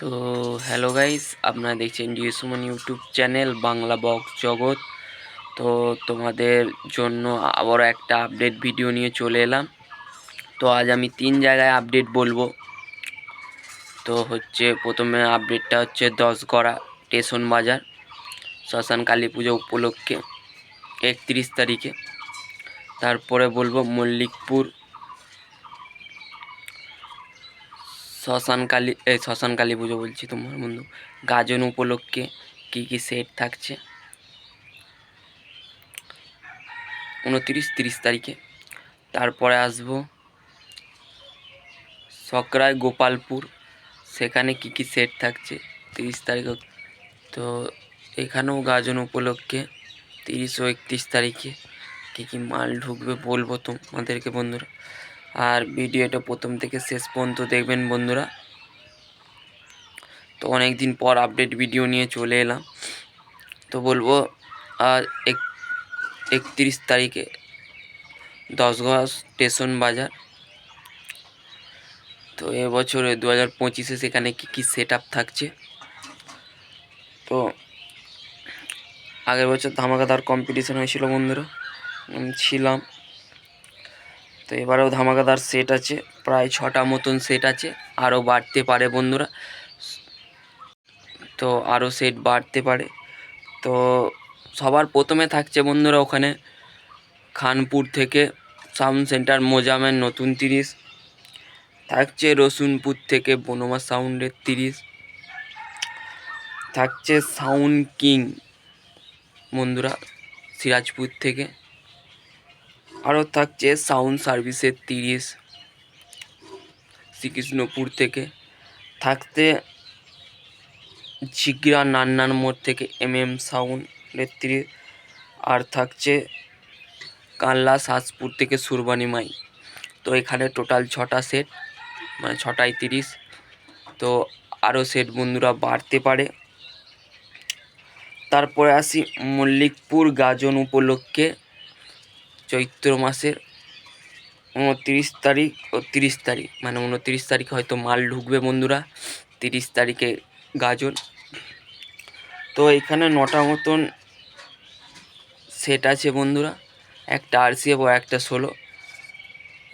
তো hello guys আপনারা দেখছেন DS Suman YouTube channel Bangla box জগৎ। তো তোমাদের জন্য আবারও একটা আপডেট ভিডিও নিয়ে চলে এলাম। তো আজ আমি তিন জায়গায় আপডেট বলব। তো হচ্ছে প্রথমে আপডেটটা হচ্ছে দশগড়া স্টেশন বাজার, শ্মশান কালী পুজো উপলক্ষে একত্রিশ তারিখে। তারপরে বলব মল্লিকপুর শ্মশান কালী এই শ্মশান কালী পুজো বলছি তোমার বন্ধু। গাজন উপলক্ষে কী কী সেট থাকছে? উনত্রিশ তিরিশ তারিখে। তারপরে আসব সকরায় গোপালপুর। সেখানে কী কী সেট থাকছে? তিরিশ তারিখ তো এখানেও গাজন উপলক্ষে তিরিশ ও একত্রিশ তারিখে কী কী মাল ঢুকবে বলব তোমাদেরকে বন্ধুরা। আর ভিডিওটা প্রথম থেকে শেষ পর্যন্ত দেখবেন বন্ধুরা। তো অনেক দিন পর আপডেট ভিডিও নিয়ে চলে এলাম। তো বলব, আর এক, একত্রিশ তারিখে দশগড়া স্টেশন বাজার। তো এবছরে দু হাজার পঁচিশে সেখানে কী কী সেট থাকছে? তো আগের বছর ধামাকাদার কম্পিটিশান হয়েছিল বন্ধুরা। ছিলাম। তো এবারেও ধামাকাদার সেট আছে। প্রায় ছটা মতন সেট আছে। আরও বাড়তে পারে বন্ধুরা। তো আরও সেট বাড়তে পারে। তো সবার প্রথমে থাকছে বন্ধুরা ওখানে খানপুর থেকে সাউন্ড সেন্টার মোজামের নতুন তিরিশ। থাকছে রসুনপুর থেকে বনমা সাউন্ডের তিরিশ। থাকছে সাউন্ড কিং বন্ধুরা সিরাজপুর থেকে। আরও থাকছে সাউন্ড সার্ভিসের তিরিশ শ্রীকৃষ্ণপুর থেকে। থাকতে ঝিগড়া নান্নান মোড় থেকে এম এম সাউন্ডের তিরিশ আর থাকছে কানলা সাজপুর থেকে সুরবানি মাই। তো এখানে টোটাল ছটা সেট মানে ছটায় তিরিশ। তো আরও সেট বন্ধুরা বাড়তে পারে। তারপরে আসি মল্লিকপুর গাজন উপলক্ষে। চৈত্র মাসের উনত্রিশ তারিখ ও তিরিশ তারিখ। মানে উনত্রিশ তারিখে হয়তো মাল ঢুকবে বন্ধুরা, তিরিশ তারিখে গাজন তো এখানে নটা মতন সেট আছে বন্ধুরা, একটা আরসিএফ ও একটা ষোলো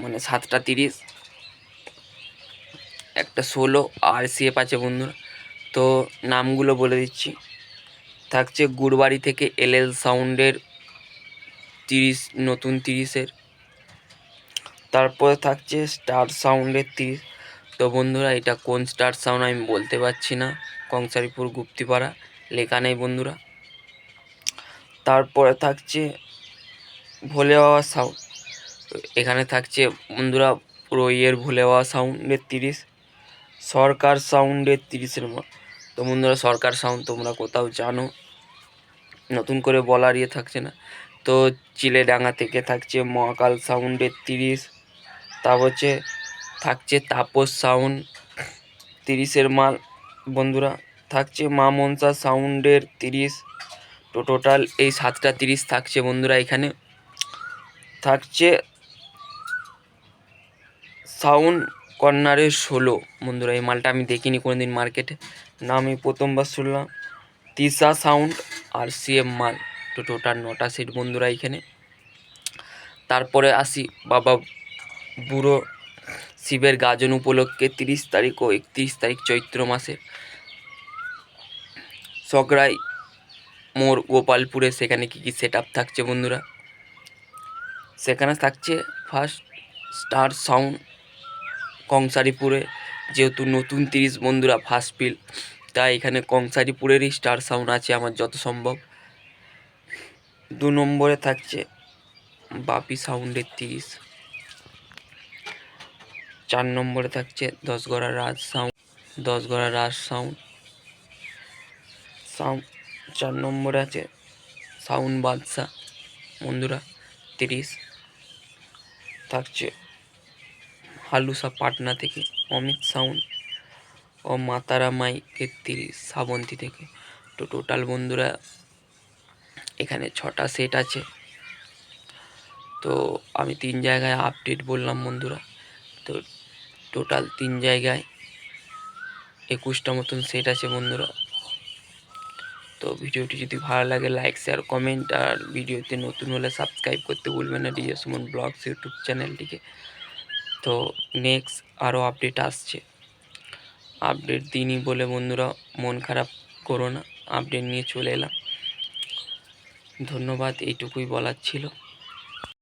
মানে সাতটা তিরিশ, একটা ষোলো আরসিএফ আছে বন্ধুরা। তো নামগুলো বলে দিচ্ছি। থাকছে গুড়বাড়ি থেকে এল এল সাউন্ডের তিরিশ, নতুন তিরিশের। তারপরে থাকছে স্টার সাউন্ডের তিরিশ। তো বন্ধুরা, এটা কোন স্টার সাউন্ড আমি বলতে পারছি না। কংসারিপুর গুপ্তিপাড়া, লেখা নেই বন্ধুরা। তারপরে থাকছে ভোলে বাবা সাউন্ড। এখানে থাকছে বন্ধুরা পুরো ইয়ের ভোলে বাবা সাউন্ডের তিরিশ। সরকার সাউন্ডের তিরিশের মতো তো বন্ধুরা, সরকার সাউন্ড তোমরা কোথাও জানো? নতুন করে বলার ইয়ে থাকছে না। তো চিলেডাঙ্গা থেকে থাকছে মহাকাল সাউন্ডের তিরিশ তা হচ্ছে থাকছে তাপস সাউন্ড তিরিশের মাল। বন্ধুরা, থাকছে মা মনসা সাউন্ডের তিরিশ। তো টোটাল এই সাতটা তিরিশ থাকছে বন্ধুরা এখানে। থাকছে সাউন্ড কর্নারের ষোলো। বন্ধুরা, এই মালটা আমি দেখিনি কোনো দিন মার্কেটে। না আমি প্রথমবার শুনলাম। তিসা সাউন্ড আর সিএম মাল। তো টোটাল নটা সিট বন্ধুরা এখানে। তারপরে আসি বাবা বুড়ো শিবের গাজন উপলক্ষে তিরিশ তারিখ ও একত্রিশ তারিখ চৈত্র মাসে। সকরাই মোর গোপালপুরে সেখানে কী কী সেট থাকছে বন্ধুরা? সেখানে থাকছে ফার্স্ট স্টার সাউন্ড কংসারিপুরে, যেহেতু নতুন তিরিশ বন্ধুরা ফার্স্ট ফিল তাই এখানে কংসারিপুরেরই স্টার সাউন্ড আছে আমার যত সম্ভব। দু নম্বরে থাকছে বাপি সাউন্ডের তিরিশ। চার নম্বরে থাকছে Dashghara Raj sound, Dashghara Raj sound. Sound, চার নম্বরে আছে সাউন্ড বাদশা বন্ধুরা তিরিশ। থাকছে হালুসা পাটনা থেকে অমিত সাউন্ড ও মাতারা মাইকের তিরিশ শ্রাবন্তী থেকে। তো টোটাল বন্ধুরা এখানে ছটা সেট আছে। তো আমি তিন জায়গায় আপডেট বললাম বন্ধুরা। তো টোটাল তিন জায়গায় একুশটা মতন সেট আছে বন্ধুরা। তো ভিডিওটি যদি ভালো লাগে লাইক শেয়ার কমেন্ট আর ভিডিওতে নতুন হলে সাবস্ক্রাইব করতে ভুলবেন না ডিজে সুমন ব্লগস ইউটিউব চ্যানেলটিকে। তো নেক্সট আরও আপডেট আসছে। আপডেট দিনই বলে বন্ধুরা, মন খারাপ করো না। আপডেট নিয়ে চলে এলাম। ধন্যবাদ এইটুকুই বলার ছিল।